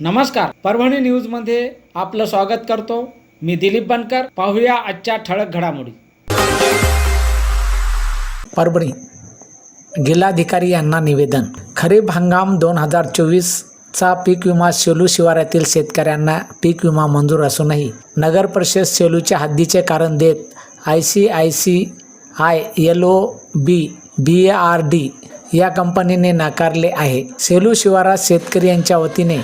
नमस्कार. परभणी न्यूजमध्ये आपलं स्वागत करतो. मी दिलीप बनकर. पाहूया आजच्या ठळक घडामोडी. परभणी जिल्हाधिकारी यांना निवेदन. खरीप हंगाम दोन हजार चोवीसचा पीक विमा सेलू शिवारातील शेतकऱ्यांना पीक विमा मंजूर असूनही नगर परिषद सेलूच्या हद्दीचे कारण देत I C I C I L O B B A R D या कंपनीने नाकारले आहे. सेलू शिवारात शेतकरी यांच्या वतीने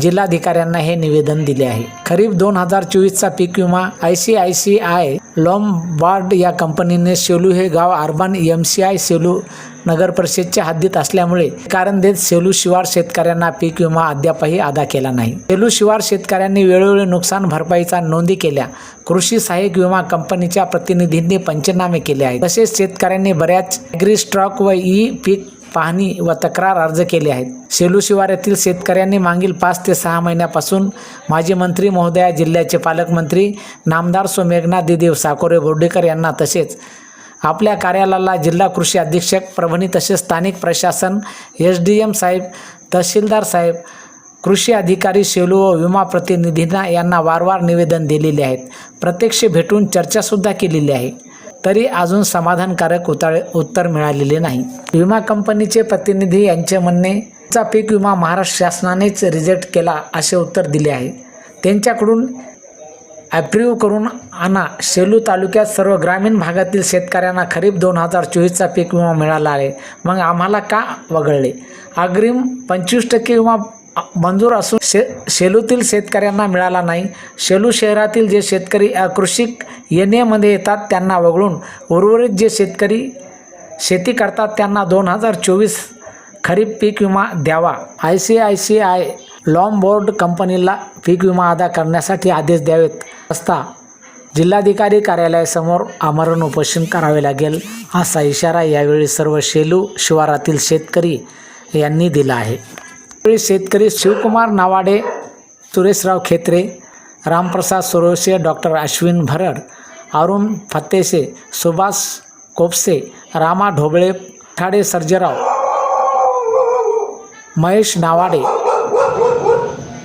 जिल्हाधिकाऱ्यांना हे निवेदन दिले आहे. खरीप दोन हजार चोवीसचा पीक विमा I C I C I Lombard या कंपनीने सेलू हे गाव urban M C I Selu नगर परिषदच्या हद्दीत असल्यामुळे कारण देत सेलू शिवार शेतकऱ्यांना पीक विमा अद्यापही अदा केला नाही. सेलू शिवार शेतकऱ्यांनी वेळोवेळी नुकसान भरपाईचा नोंदी केल्या. कृषी सहाय्यक विमा कंपनीच्या प्रतिनिधींनी पंचनामे केले आहेत. तसेच शेतकऱ्यांनी बऱ्याच ॲग्री स्टॉक व ई पीक पाहणी व तक्रार अर्ज केले आहेत. सेलू शिवारातील शेतकऱ्यांनी मागील पाच ते सहा महिन्यापासून माजी मंत्री महोदया जिल्ह्याचे पालकमंत्री नामदार सोमेघनाथ दिदेव साकोरे बोर्डेकर यांना तसेच आपल्या कार्यालयाला जिल्हा कृषी अधीक्षक प्रभणी तसेच स्थानिक प्रशासन एस डी एम साहेब तहसीलदार साहेब कृषी अधिकारी सेलू व विमा प्रतिनिधींना यांना वारंवार निवेदन दिलेले आहेत. प्रत्यक्ष भेटून चर्चासुद्धा केलेली आहे. तरी अजून समाधानकारक उताळे उत्तर मिळालेले नाही. विमा कंपनीचे प्रतिनिधी यांचे म्हणणे चा पीक विमा महाराष्ट्र शासनानेच रिजेक्ट केला असे उत्तर दिले आहे. त्यांच्याकडून ॲप्रिव्ह करून आणा. सेलू तालुक्यात सर्व ग्रामीण भागातील शेतकऱ्यांना खरीप दोन हजार चोवीसचा पीक विमा मिळाला आहे. मग आम्हाला का वगळले? अग्रिम पंचवीस टक्के विमा मंजूर असून शे शेलूतील शेतकऱ्यांना मिळाला नाही. शेलू शहरातील जे शेतकरी अ, कृषी एन एमध्ये येतात त्यांना वगळून उर्वरित जे शेतकरी शेती करतात त्यांना दोन हजार चोवीस खरीप पीक विमा द्यावा. I C I C I Lombard कंपनीला पीक विमा अदा करण्यासाठी आदेश द्यावेत. असता जिल्हाधिकारी कार्यालयासमोर आमरण उपोषण करावे लागेल असा इशारा यावेळी सर्व शेलू शिवारातील शेतकरी यांनी दिला आहे. शेतकरी शिवकुमार नावाडे सुरेशराव खेत्रे रामप्रसाद सुरोसे डॉक्टर अश्विन भरड अरुण फत्तेसे सुभाष कोपसे रामा ढोबळे ठाडे सर्जेराव महेश नावाडे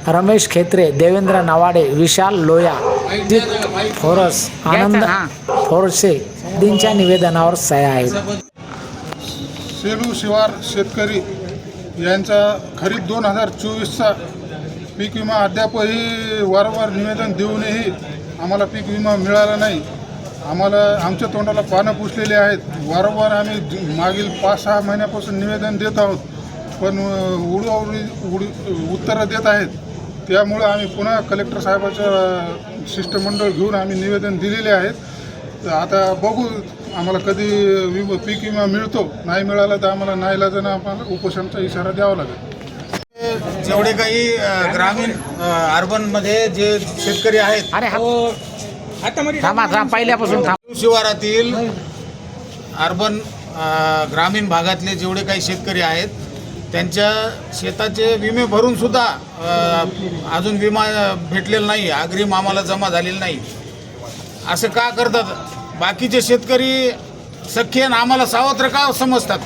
रमेश खेत्रे देवेंद्र नावाडे विशाल लोया फोरस आनंद फोरसे आदींच्या निवेदनावर सह्या आहेत. सेलू शिवार शेतकरी यांचा खरीप दोन हजार चोवीसचा पीक विमा अद्यापही वारंवार निवेदन देऊनही आम्हाला पीक विमा मिळाला नाही. आम्हाला आमच्या तोंडाला पानं पुसलेली आहेत. वारंवार आम्ही मागील पाच सहा महिन्यापासून निवेदन देत आहोत. पण उडवाउडी उडी उत्तरं देत आहेत. त्यामुळं आम्ही पुन्हा कलेक्टर साहेबाचं शिष्टमंडळ घेऊन आम्ही निवेदन दिलेले आहेत. तर आता बघू आम्हाला कधी विमा पीक विमा मिळतो नाही मिळाला तर आम्हाला नाईलाजानं आम्हाला उपोषणाचा इशारा द्यावा लागेल. जेवढे काही ग्रामीण अर्बनमध्ये जे शेतकरी आहेत अरे थांबा थांब पहिल्यापासून शिवारातील अर्बन ग्रामीण भागातले जेवढे काही शेतकरी आहेत त्यांच्या शेताचे विमे भरून सुद्धा अजून विमा भेटलेला नाही अग्रिम आम्हाला जमा झालेला नाही. असं का करतात? बाकीचे शेतकरी आणि आम्हाला सावत्र का समजतात?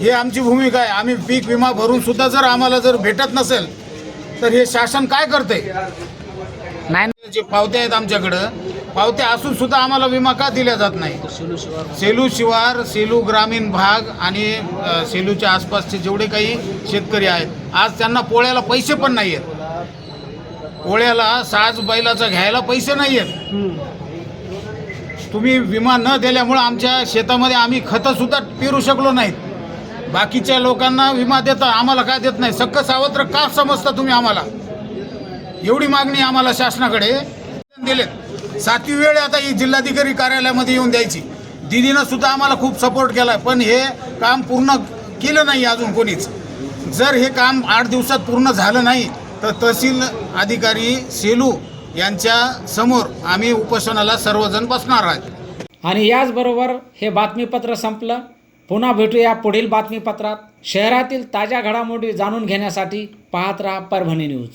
हे आमची भूमिका आहे. आम्ही पीक विमा भरून सुद्धा जर आम्हाला जर भेटत नसेल तर हे शासन काय करते नाही. जे पावत्या आहेत आमच्याकडं पावत्या असून सुद्धा आम्हाला विमा का दिला जात नाही? सेलू शिवार सेलू ग्रामीण भाग आणि सेलूच्या आसपासचे जेवढे काही शेतकरी आहेत आज त्यांना पोळ्याला पैसे पण नाही आहेत पोळ्याला साज बैलाचा घ्यायला पैसे नाही आहेत तुम्ही विमा न दिल्यामुळं आमच्या शेतामध्ये आम्ही खतंसुद्धा पेरू शकलो नाहीत. बाकीच्या लोकांना विमा देता आम्हाला काय देत नाही. सक्क सावत्र का समजता तुम्ही आम्हाला? एवढी मागणी आम्हाला शासनाकडे दिलेत. सातवी वेळ आता ही जिल्हाधिकारी कार्यालयामध्ये येऊन द्यायची. दिदीनं सुद्धा आम्हाला खूप सपोर्ट केला पण हे काम पूर्ण केलं नाही अजून कोणीच. जर हे काम आठ दिवसात पूर्ण झालं नाही तर तहसील अधिकारी सेलू यांच्या समोर आम्ही उपोषणाला सर्वजण बसणार आहेत. आणि याचबरोबर हे बातमीपत्र संपलं. पुन्हा भेटूया पुढील बातमीपत्रात. शहरातील ताज्या घडामोडी जाणून घेण्यासाठी पाहत राहा परभणी न्यूज.